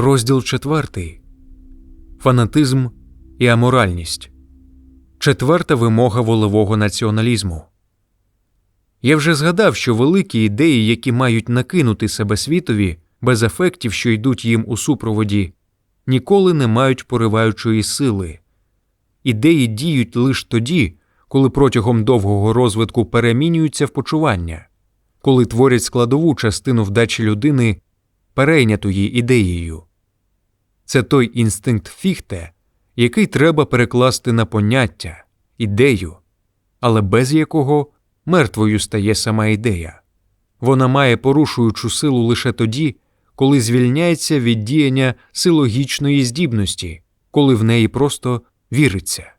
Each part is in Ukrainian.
Розділ четвертий Фанатизм і аморальність. Четверта вимога волевого націоналізму. Я вже згадав, що великі ідеї, які мають накинути себе світові без ефектів, що йдуть їм у супроводі, ніколи не мають пориваючої сили. Ідеї діють лише тоді, коли протягом довгого розвитку перемінюються в почування, коли творять складову частину вдачі людини, перейнятої ідеєю. Це той інстинкт фіхте, який треба перекласти на поняття, ідею, але без якого мертвою стає сама ідея. Вона має порушуючу силу лише тоді, коли звільняється від діяння силогічної здібності, коли в неї просто віриться.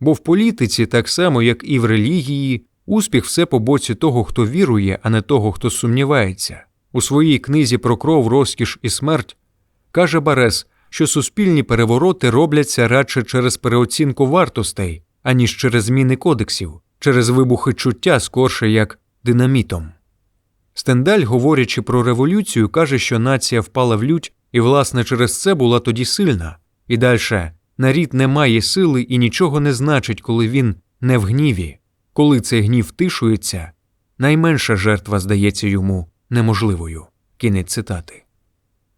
Бо в політиці, так само як і в релігії, успіх все по боці того, хто вірує, а не того, хто сумнівається. У своїй книзі про кров, розкіш і смерть каже Барес, що суспільні перевороти робляться радше через переоцінку вартостей, аніж через зміни кодексів, через вибухи чуття скорше як динамітом. Стендаль, говорячи про революцію, каже, що нація впала в лють і, власне, через це була тоді сильна, і дальше нарід не має сили і нічого не значить, коли він не в гніві. Коли цей гнів тишується, найменша жертва здається йому неможливою. Кінець цитати.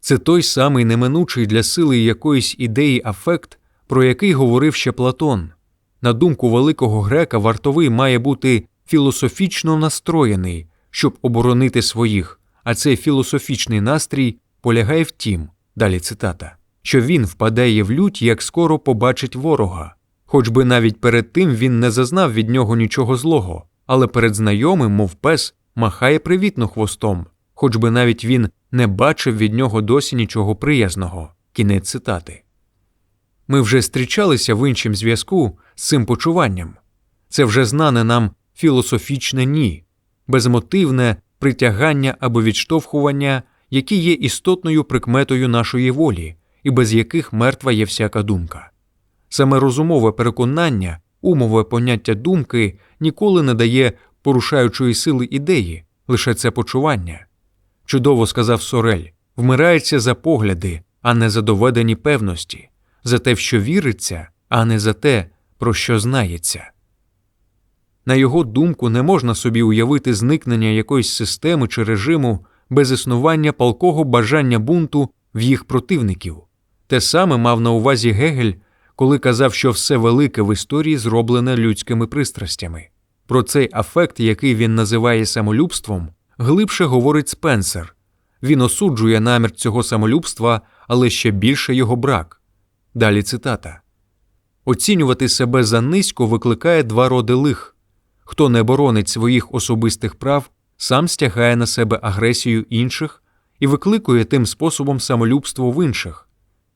Це той самий неминучий для сили якоїсь ідеї афект, про який говорив ще Платон. На думку великого грека, вартовий має бути філософічно настроєний, щоб оборонити своїх, а цей філософічний настрій полягає в тім, далі цитата, що він впадає в лють, як скоро побачить ворога, хоч би навіть перед тим він не зазнав від нього нічого злого, але перед знайомим, мов пес, махає привітно хвостом, хоч би навіть він не бачив від нього досі нічого приязного. Кінець цитати. Ми вже зустрічалися в іншому зв'язку з цим почуванням. Це вже знане нам філософічне ні, безмотивне притягання або відштовхування, які є істотною прикметою нашої волі, і без яких мертва є всяка думка. Саме розумове переконання, умове поняття думки ніколи не дає порушаючої сили ідеї, лише це почування. Чудово сказав Сорель вмирається за погляди, а не за доведені певності, за те, в що віриться, а не за те, про що знається. На його думку, не можна собі уявити зникнення якоїсь системи чи режиму без існування палкого бажання бунту в їх противників. Те саме мав на увазі Гегель, коли казав, що все велике в історії зроблене людськими пристрастями. Про цей афект, який він називає самолюбством, глибше говорить Спенсер. Він осуджує намір цього самолюбства, але ще більше його брак. Далі цитата Оцінювати себе за низько викликає два роди лих хто не боронить своїх особистих прав, сам стягає на себе агресію інших і викликує тим способом самолюбство в інших.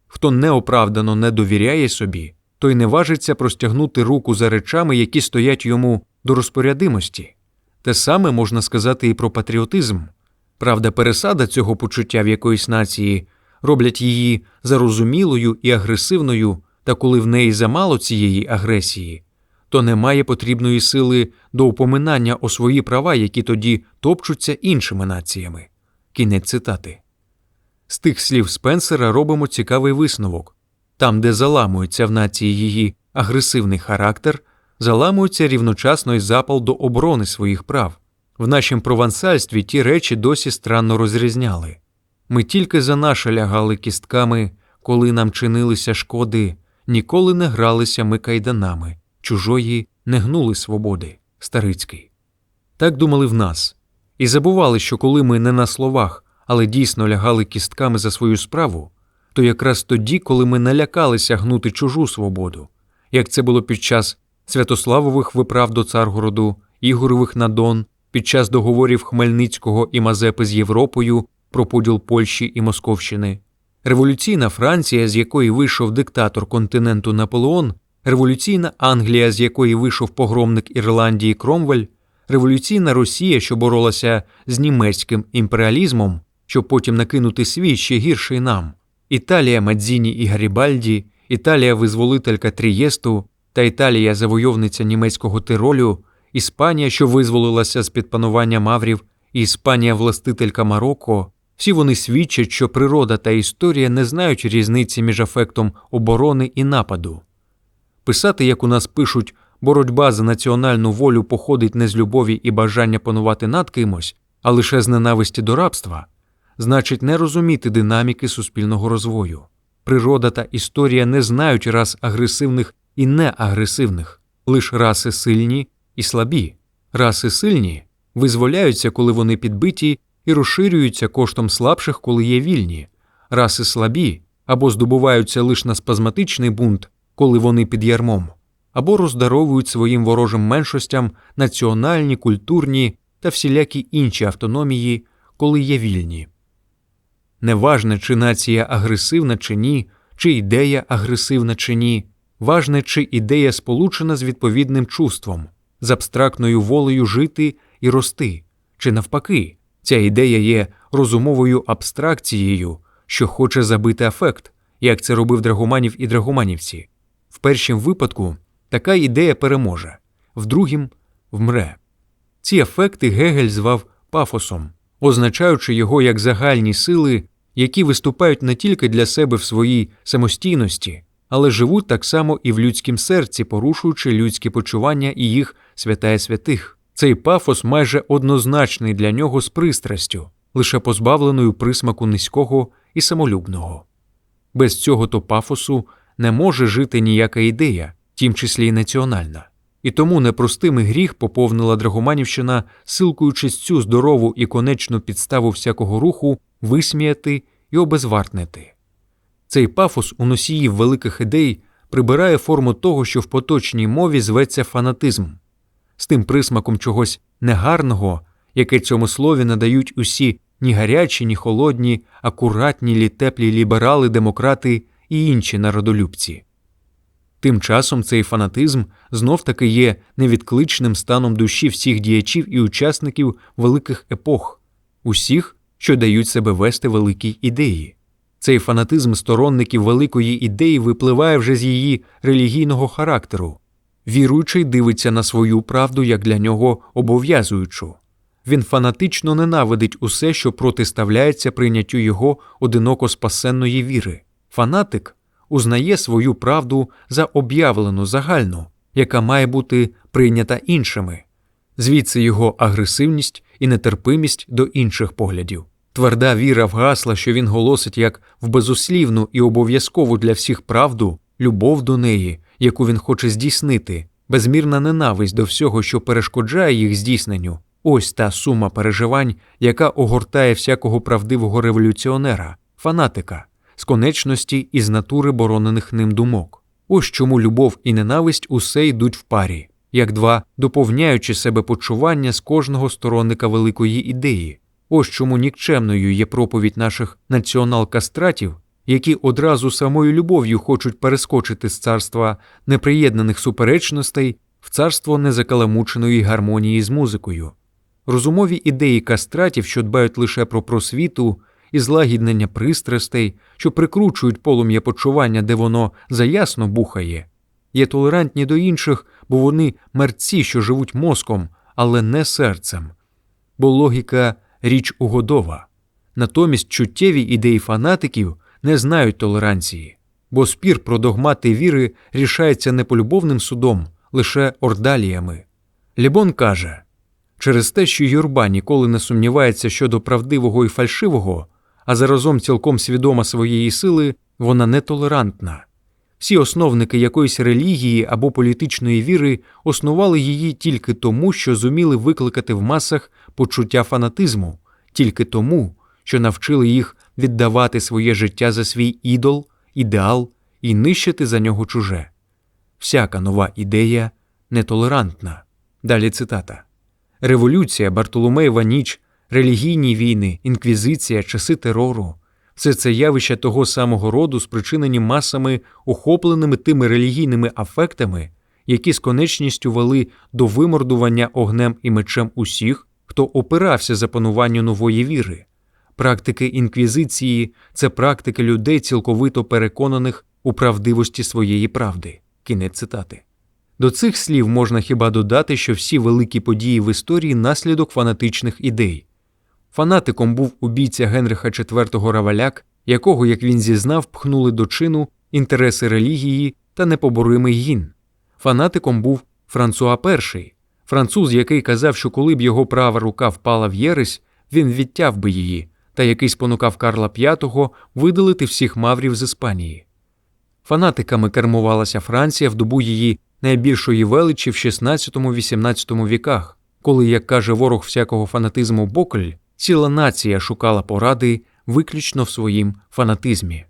Хто неоправдано не довіряє собі, той не важиться простягнути руку за речами, які стоять йому до розпорядимості. Те саме можна сказати і про патріотизм. Правда, пересада цього почуття в якоїсь нації роблять її зарозумілою і агресивною, та коли в неї замало цієї агресії, то немає потрібної сили до упоминання о свої права, які тоді топчуться іншими націями. Кінець цитати. З тих слів Спенсера робимо цікавий висновок там, де заламується в нації її агресивний характер, заламується рівночасно й запал до оборони своїх прав. В нашім провансальстві ті речі досі странно розрізняли. Ми тільки за наше лягали кістками, коли нам чинилися шкоди, ніколи не гралися ми кайданами, чужої не гнули свободи, Старицький. Так думали в нас, і забували, що коли ми не на словах, але дійсно лягали кістками за свою справу, то якраз тоді, коли ми налякалися гнути чужу свободу, як це було під час Святославових виправ до Царгороду, Ігорових на Дон, під час договорів Хмельницького і Мазепи з Європою про поділ Польщі і Московщини, революційна Франція, з якої вийшов диктатор континенту Наполеон, революційна Англія, з якої вийшов погромник Ірландії Кромвель, революційна Росія, що боролася з німецьким імперіалізмом, щоб потім накинути свій ще гірший нам, Італія Мадзіні і Гарібальді, Італія визволителька Трієсту та Італія завойовниця німецького Тиролю, Іспанія, що визволилася з під панування маврів, і Іспанія властителька Марокко, Всі вони свідчать, що природа та історія не знають різниці між ефектом оборони і нападу. Писати, як у нас пишуть, боротьба за національну волю походить не з любові і бажання панувати над кимось, а лише з ненависті до рабства, значить не розуміти динаміки суспільного розвою. Природа та історія не знають рас агресивних і неагресивних, лише раси сильні і слабі. Раси сильні визволяються, коли вони підбиті, і розширюються коштом слабших, коли є вільні. Раси слабі або здобуваються лише на спазматичний бунт, коли вони під ярмом, або роздаровують своїм ворожим меншостям національні, культурні та всілякі інші автономії, коли є вільні. Неважне, чи нація агресивна чи ні, чи ідея агресивна чи ні, важне, чи ідея сполучена з відповідним чувством, з абстрактною волею жити і рости, чи навпаки, ця ідея є розумовою абстракцією, що хоче забити афект, як це робив Драгоманів і Драгоманівці. В першому випадку така ідея переможе, в другім вмре. Ці ефекти Гегель звав пафосом, означаючи його як загальні сили, які виступають не тільки для себе в своїй самостійності, але живуть так само і в людськім серці, порушуючи людські почування і їх святая святих. Цей пафос майже однозначний для нього з пристрастю, лише позбавленою присмаку низького і самолюбного. Без цього то пафосу не може жити ніяка ідея, тім числі й національна. І тому непростимий гріх поповнила Драгоманівщина, силкуючись цю здорову і конечну підставу всякого руху висміяти і обезвартнити. Цей пафос у носіїв великих ідей прибирає форму того, що в поточній мові зветься фанатизм, з тим присмаком чогось негарного, яке цьому слові надають усі ні гарячі, ні холодні, акуратні лі теплі ліберали, демократи і інші народолюбці. Тим часом цей фанатизм знов таки є невідкличним станом душі всіх діячів і учасників великих епох, усіх, що дають себе вести великій ідеї. Цей фанатизм сторонників великої ідеї випливає вже з її релігійного характеру. Віруючий дивиться на свою правду як для нього обов'язуючу. Він фанатично ненавидить усе, що протиставляється прийняттю його одиноко спасенної віри. Фанатик узнає свою правду за об'явлену загальну, яка має бути прийнята іншими, звідси його агресивність і нетерпимість до інших поглядів. Тверда віра в гасла, що він голосить як в безуслівну і обов'язкову для всіх правду, любов до неї, яку він хоче здійснити, безмірна ненависть до всього, що перешкоджає їх здійсненню. Ось та сума переживань, яка огортає всякого правдивого революціонера, фанатика, з конечності і з натури боронених ним думок. Ось чому любов і ненависть усе йдуть в парі, як два доповняючи себе почування з кожного сторонника великої ідеї. Ось чому нікчемною є проповідь наших націонал-кастратів, які одразу самою любов'ю хочуть перескочити з царства неприєднаних суперечностей в царство незакаламученої гармонії з музикою. Розумові ідеї кастратів, що дбають лише про просвіту і злагіднення пристрастей, що прикручують полум'я почування, де воно заясно бухає, є толерантні до інших, бо вони мерці, що живуть мозком, але не серцем. Бо логіка річ угодова. Натомість чуттєві ідеї фанатиків не знають толеранції, бо спір про догмати віри рішається не полюбовним судом, лише ордаліями. Лібон каже через те, що юрба ніколи не сумнівається щодо правдивого і фальшивого, а заразом цілком свідома своєї сили, вона нетолерантна. Всі основники якоїсь релігії або політичної віри основали її тільки тому, що зуміли викликати в масах почуття фанатизму, тільки тому, що навчили їх віддавати своє життя за свій ідол, ідеал і нищити за нього чуже. Всяка нова ідея нетолерантна. Далі цитата. Революція, Бартоломеєва ніч, релігійні війни, інквізиція, часи терору все це явища того самого роду, спричинені масами, охопленими тими релігійними афектами, які з конечністю вели до вимордування огнем і мечем усіх, хто опирався за пануванню нової віри. Практики інквізиції це практики людей, цілковито переконаних у правдивості своєї правди. Кінець цитати. До цих слів можна хіба додати, що всі великі події в історії наслідок фанатичних ідей. Фанатиком був убійця Генриха IV Раваляк, якого, як він зізнав, пхнули до чину інтереси релігії та непоборимий гін. Фанатиком був Франсуа І, француз, який казав, що коли б його права рука впала в єресь, він відтяв би її, та який спонукав Карла V видалити всіх маврів з Іспанії. Фанатиками кермувалася Франція в добу її найбільшої величі в 16-18 віках, коли, як каже ворог всякого фанатизму Бокль, ціла нація шукала поради виключно в своїм фанатизмі.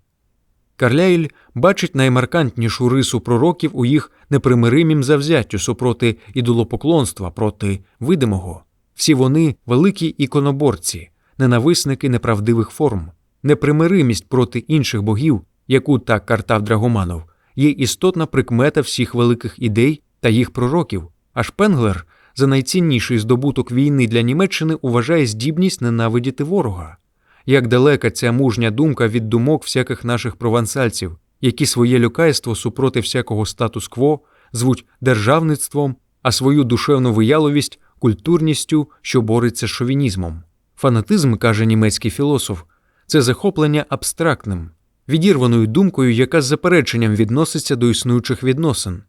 Карляйль бачить наймаркантнішу рису пророків у їх непримиримім завзяттю супроти ідолопоклонства, проти видимого. Всі вони великі іконоборці, ненависники неправдивих форм, непримиримість проти інших богів, яку так картав Драгоманов, є істотна прикмета всіх великих ідей та їх пророків, а Шпенглер за найцінніший здобуток війни для Німеччини вважає здібність ненавидіти ворога. Як далека ця мужня думка від думок всяких наших провансальців, які своє люкайство супроти всякого статус-кво звуть державництвом, а свою душевну вияловість культурністю, що бореться з шовінізмом. Фанатизм, каже німецький філософ, це захоплення абстрактним, відірваною думкою, яка з запереченням відноситься до існуючих відносин.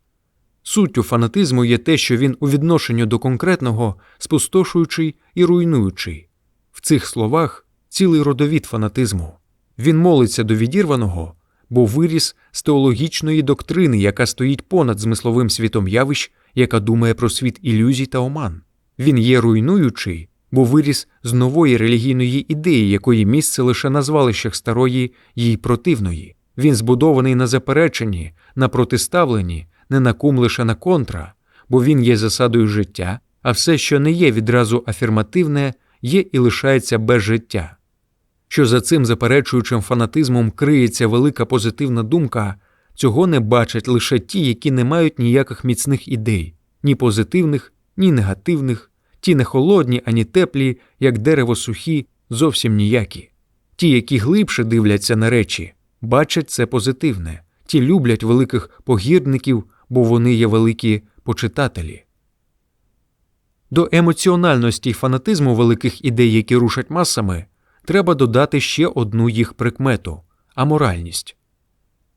Суттю фанатизму є те, що він у відношенню до конкретного спустошуючий і руйнуючий. В цих словах цілий родовід фанатизму. Він молиться до відірваного, бо виріс з теологічної доктрини, яка стоїть понад змисловим світом явищ, яка думає про світ ілюзій та оман. Він є руйнуючий, бо виріс з нової релігійної ідеї, якої місце лише на звалищах старої їй противної. Він збудований на запереченні, на протиставленні, не на кум лише на контра, бо він є засадою життя, а все, що не є відразу афірмативне, є і лишається без життя. Що за цим заперечуючим фанатизмом криється велика позитивна думка, цього не бачать лише ті, які не мають ніяких міцних ідей, ні позитивних, ні негативних, ті не холодні, ані теплі, як дерево сухі, зовсім ніякі. Ті, які глибше дивляться на речі, бачать це позитивне, ті люблять великих погірників, бо вони є великі почитателі. До емоціональності й фанатизму великих ідей, які рушать масами, треба додати ще одну їх прикмету аморальність.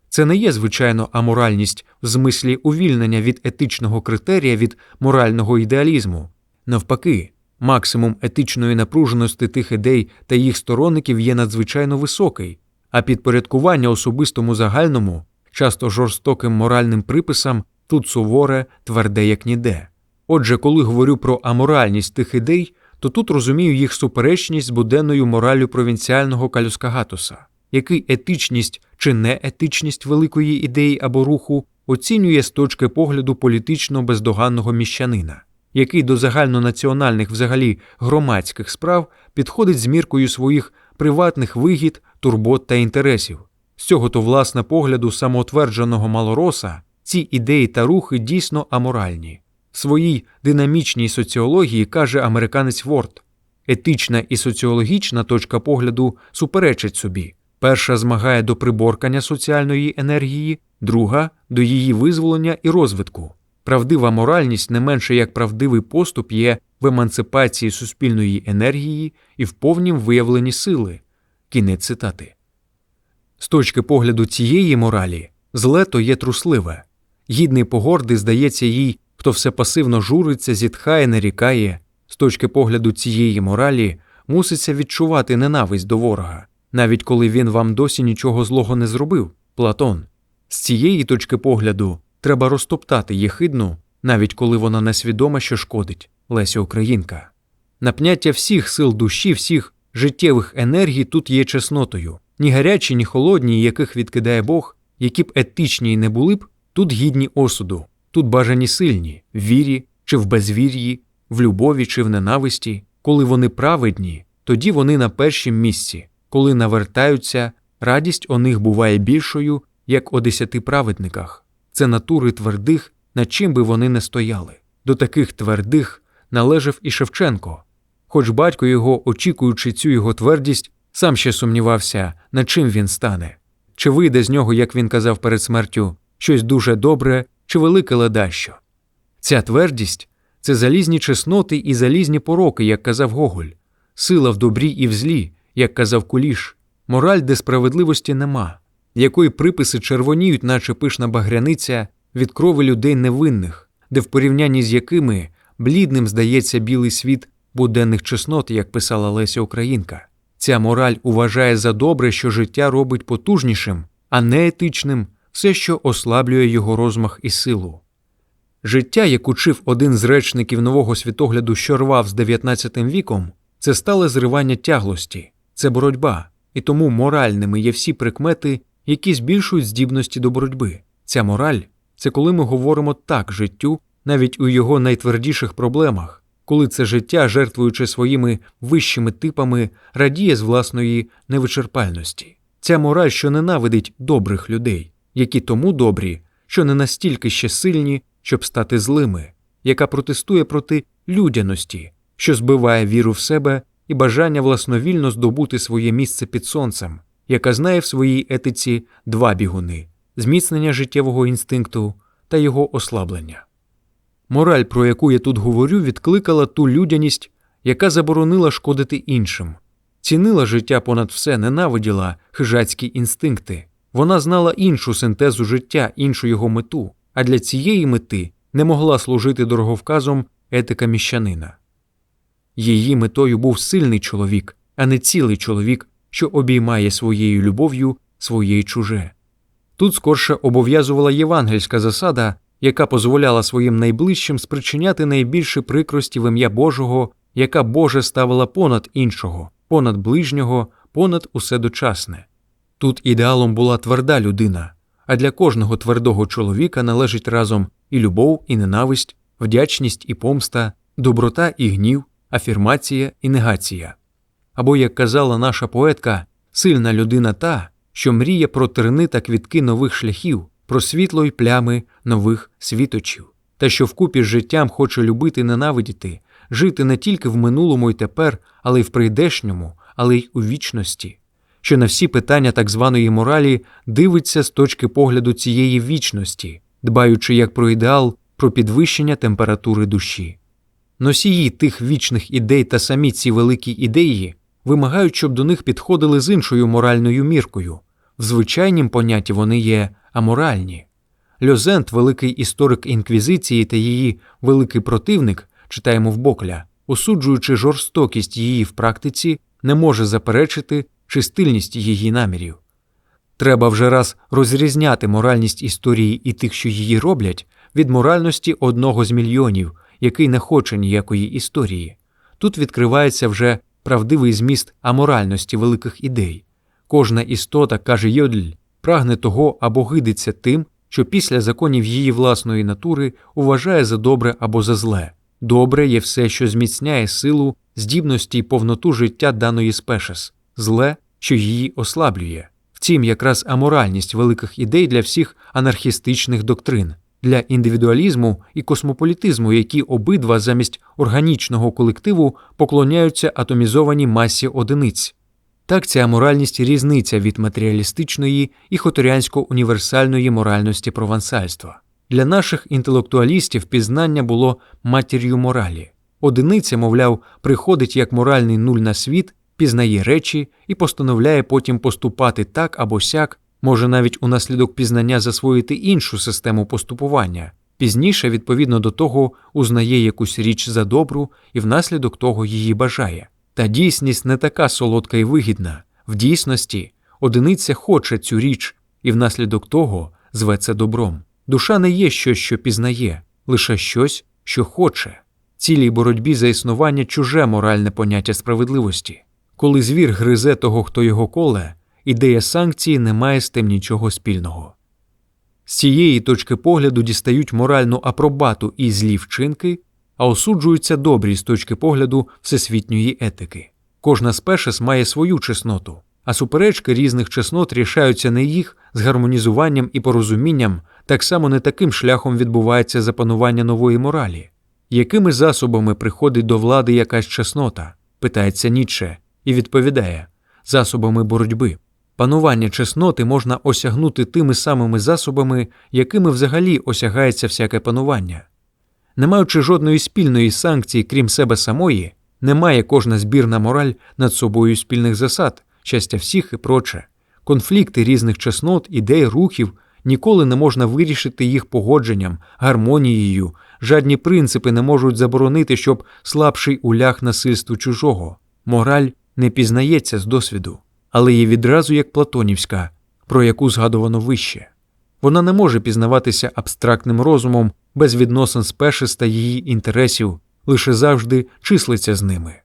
Це не є, звичайно, аморальність в змислі увільнення від етичного критерія від морального ідеалізму. Навпаки, максимум етичної напруженості тих ідей та їх сторонників є надзвичайно високий, а підпорядкування особистому загальному, часто жорстоким моральним приписам тут суворе, тверде, як ніде. Отже, коли говорю про аморальність тих ідей, то тут розумію їх суперечність з буденною мораллю провінціального калюскагатуса, який етичність чи неетичність великої ідеї або руху оцінює з точки погляду політично бездоганного міщанина, який до загальнонаціональних взагалі громадських справ підходить з міркою своїх приватних вигід, турбот та інтересів. З цього то, власне, погляду самоутвердженого малороса ці ідеї та рухи дійсно аморальні. В своїй динамічній соціології каже американець Ворд, етична і соціологічна точка погляду суперечать собі. Перша змагає до приборкання соціальної енергії, друга до її визволення і розвитку. Правдива моральність не менше як правдивий поступ є в емансипації суспільної енергії і в повнім виявленні сили. Кінець цитати. З точки погляду цієї моралі, зле то є трусливе. Гідний погорди здається їй, хто все пасивно журиться, зітхає, нарікає. З точки погляду цієї моралі муситься відчувати ненависть до ворога, навіть коли він вам досі нічого злого не зробив. Платон. З цієї точки погляду треба розтоптати єхидну, навіть коли вона несвідома, що шкодить Леся Українка. Напняття всіх сил душі, всіх життєвих енергій тут є чеснотою. Ні гарячі, ні холодні, яких відкидає Бог, які б етичні й не були б, тут гідні осуду, тут бажані сильні, в вірі чи в безвір'ї, в любові чи в ненависті. Коли вони праведні, тоді вони на першім місці, коли навертаються, радість у них буває більшою, як о десяти праведниках. Це натури твердих, над чим би вони не стояли. До таких твердих належав і Шевченко. Хоч батько його, очікуючи цю його твердість, сам ще сумнівався, над чим він стане, чи вийде з нього, як він казав перед смертю, щось дуже добре чи велике ледащо. Ця твердість це залізні чесноти і залізні пороки, як казав Гоголь. сила в добрі і в злі, як казав Куліш, мораль, де справедливості нема, якої приписи червоніють, наче пишна багряниця від крови людей невинних, де в порівнянні з якими блідним здається білий світ буденних чеснот, як писала Леся Українка. Ця мораль вважає за добре, що життя робить потужнішим, а не етичним все, що ослаблює його розмах і силу. Життя, як учив один з речників нового світогляду, що рвав з 19 віком, це стале зривання тяглості, це боротьба, і тому моральними є всі прикмети, які збільшують здібності до боротьби. Ця мораль це коли ми говоримо так життю, навіть у його найтвердіших проблемах, коли це життя, жертвуючи своїми вищими типами, радіє з власної невичерпальності. Ця мораль, що ненавидить добрих людей, які тому добрі, що не настільки ще сильні, щоб стати злими, яка протестує проти людяності, що збиває віру в себе і бажання власновільно здобути своє місце під сонцем, яка знає в своїй етиці два бігуни зміцнення життєвого інстинкту та його ослаблення. Мораль, про яку я тут говорю, відкликала ту людяність, яка заборонила шкодити іншим, цінила життя понад все, ненавиділа хижацькі інстинкти. Вона знала іншу синтезу життя, іншу його мету, а для цієї мети не могла служити дороговказом етика міщанина. Її метою був сильний чоловік, а не цілий чоловік, що обіймає своєю любов'ю своє чуже. Тут скорше обов'язувала євангельська засада, яка дозволяла своїм найближчим спричиняти найбільше прикрості в ім'я Божого, яка Боже ставила понад іншого, понад ближнього, понад усе дочасне. Тут ідеалом була тверда людина, а для кожного твердого чоловіка належить разом і любов, і ненависть, вдячність і помста, доброта і гнів, афірмація і негація. Або, як казала наша поетка, сильна людина та, що мріє про терни та квітки нових шляхів, про світло й плями нових світочів, та що вкупі з життям хоче любити ненавидіти, жити не тільки в минулому й тепер, але й в прийдешньому, але й у вічності, що на всі питання так званої моралі дивиться з точки погляду цієї вічності, дбаючи як про ідеал, про підвищення температури душі. Носії тих вічних ідей та самі ці великі ідеї вимагають, щоб до них підходили з іншою моральною міркою. В звичайнім понятті вони є аморальні. Льозент, великий історик інквізиції та її великий противник, читаємо в Бокля, осуджуючи жорстокість її в практиці, не може заперечити чистильність її намірів. Треба вже раз розрізняти моральність історії і тих, що її роблять, від моральності одного з мільйонів, який не хоче ніякої історії. Тут відкривається вже правдивий зміст аморальності великих ідей. Кожна істота, каже Йодль, прагне того або гидиться тим, що після законів її власної натури вважає за добре або за зле. Добре є все, що зміцняє силу, здібності й повноту життя даної спешес, зле, що її ослаблює. Втім, якраз аморальність великих ідей для всіх анархістичних доктрин, для індивідуалізму і космополітизму, які обидва замість органічного колективу поклоняються атомізованій масі одиниць. Так ця моральність різниця від матеріалістичної і хоторянсько-універсальної моральності провансальства. Для наших інтелектуалістів пізнання було матір'ю моралі. Одиниця, мовляв, приходить як моральний нуль на світ, пізнає речі і постановляє потім поступати так або сяк, може навіть унаслідок пізнання засвоїти іншу систему поступування. Пізніше, відповідно до того, узнає якусь річ за добру і внаслідок того її бажає. Та дійсність не така солодка і вигідна. В дійсності одиниця хоче цю річ, і внаслідок того зве це добром. Душа не є щось, що пізнає, лише щось, що хоче. Цілій боротьбі за існування чуже моральне поняття справедливості. Коли звір гризе того, хто його коле, ідея санкції не має з тим нічого спільного. З цієї точки погляду дістають моральну апробату і злі вчинки, а осуджуються добрі з точки погляду всесвітньої етики. Кожна спешес має свою чесноту, а суперечки різних чеснот рішаються не їх з гармонізуванням і порозумінням, так само не таким шляхом відбувається запанування нової моралі. Якими засобами приходить до влади якась чеснота? питається Ніцше, і відповідає засобами боротьби. Панування чесноти можна осягнути тими самими засобами, якими взагалі осягається всяке панування. Не маючи жодної спільної санкції, крім себе самої, Не має кожна збірна мораль над собою спільних засад, щастя всіх і проче. Конфлікти різних чеснот, ідей, рухів ніколи не можна вирішити їх погодженням, гармонією, жадні принципи не можуть заборонити, щоб слабший уляг насильству чужого. Мораль не пізнається з досвіду, але є відразу як платонівська, про яку згадувано вище. Вона не може пізнаватися абстрактним розумом без відносин спешис та її інтересів, лише завжди числиться з ними.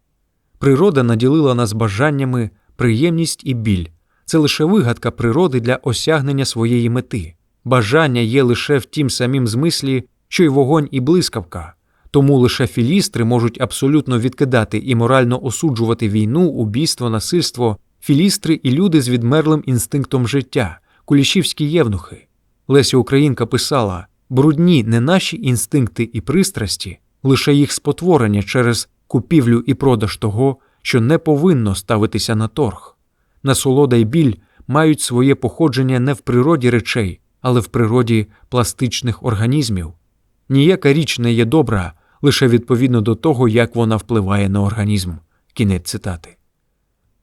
Природа наділила нас бажаннями, приємність і біль. Це лише вигадка природи для осягнення своєї мети. Бажання є лише в тім самім змислі, що й вогонь і блискавка. Тому лише філістри можуть абсолютно відкидати і морально осуджувати війну, убійство, насильство, філістри і люди з відмерлим інстинктом життя, кулішівські євнухи. Леся Українка писала брудні не наші інстинкти і пристрасті, лише їх спотворення через купівлю і продаж того, що не повинно ставитися на торг. Насолода й біль мають своє походження не в природі речей, але в природі пластичних організмів. Ніяка річ не є добра лише відповідно до того, як вона впливає на організм. Кінець цитати.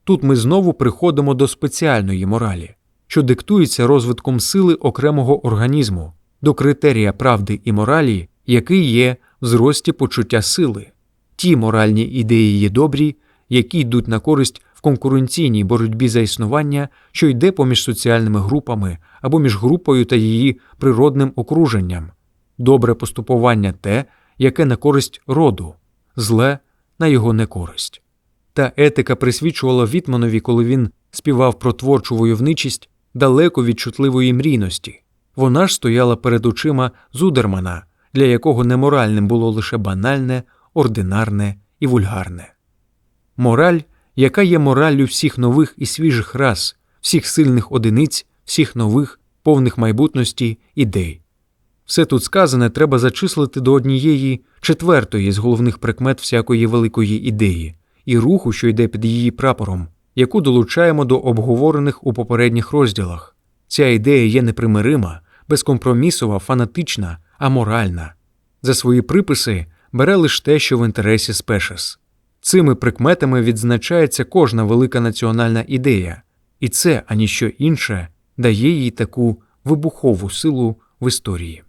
Тут ми знову приходимо до спеціальної моралі, що диктується розвитком сили окремого організму, до критерія правди і моралі, який є в зрості почуття сили. Ті моральні ідеї є добрі, які йдуть на користь в конкуренційній боротьбі за існування, що йде поміж соціальними групами або між групою та її природним окруженням, добре поступування те, яке на користь роду, зле на його некористь. Та етика присвічувала Вітманові, коли він співав про творчу войовничість далеко від чутливої мрійності. Вона ж стояла перед очима Зудермана, для якого неморальним було лише банальне, ординарне і вульгарне. Мораль, яка є мораллю всіх нових і свіжих рас, всіх сильних одиниць, всіх нових, повних майбутності ідей. Все тут сказане треба зачислити до однієї четвертої з головних прикмет всякої великої ідеї і руху, що йде під її прапором, яку долучаємо до обговорених у попередніх розділах. Ця ідея є непримирима, безкомпромісова, фанатична, аморальна. За свої приписи бере лише те, що в інтересі спешес. Цими прикметами відзначається кожна велика національна ідея, і це, аніщо інше, дає їй таку вибухову силу в історії.